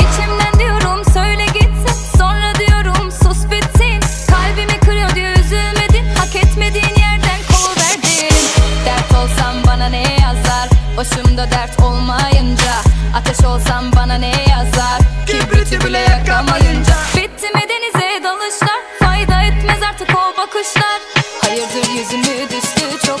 İçimden diyorum söyle gitsin. Sonra diyorum sus bitsin. Kalbimi kırıyor diye üzülmedin Hak etmediğin yerden kovuverdin Dert olsam bana ne yazar? Başımda dert olmayınca Ateş olsam bana ne yazar? Kibriti bile yakamayınca. Bitti mi denize dalışlar? Fayda etmez artık o bakışlar. Hayırdır yüzümü düştü çok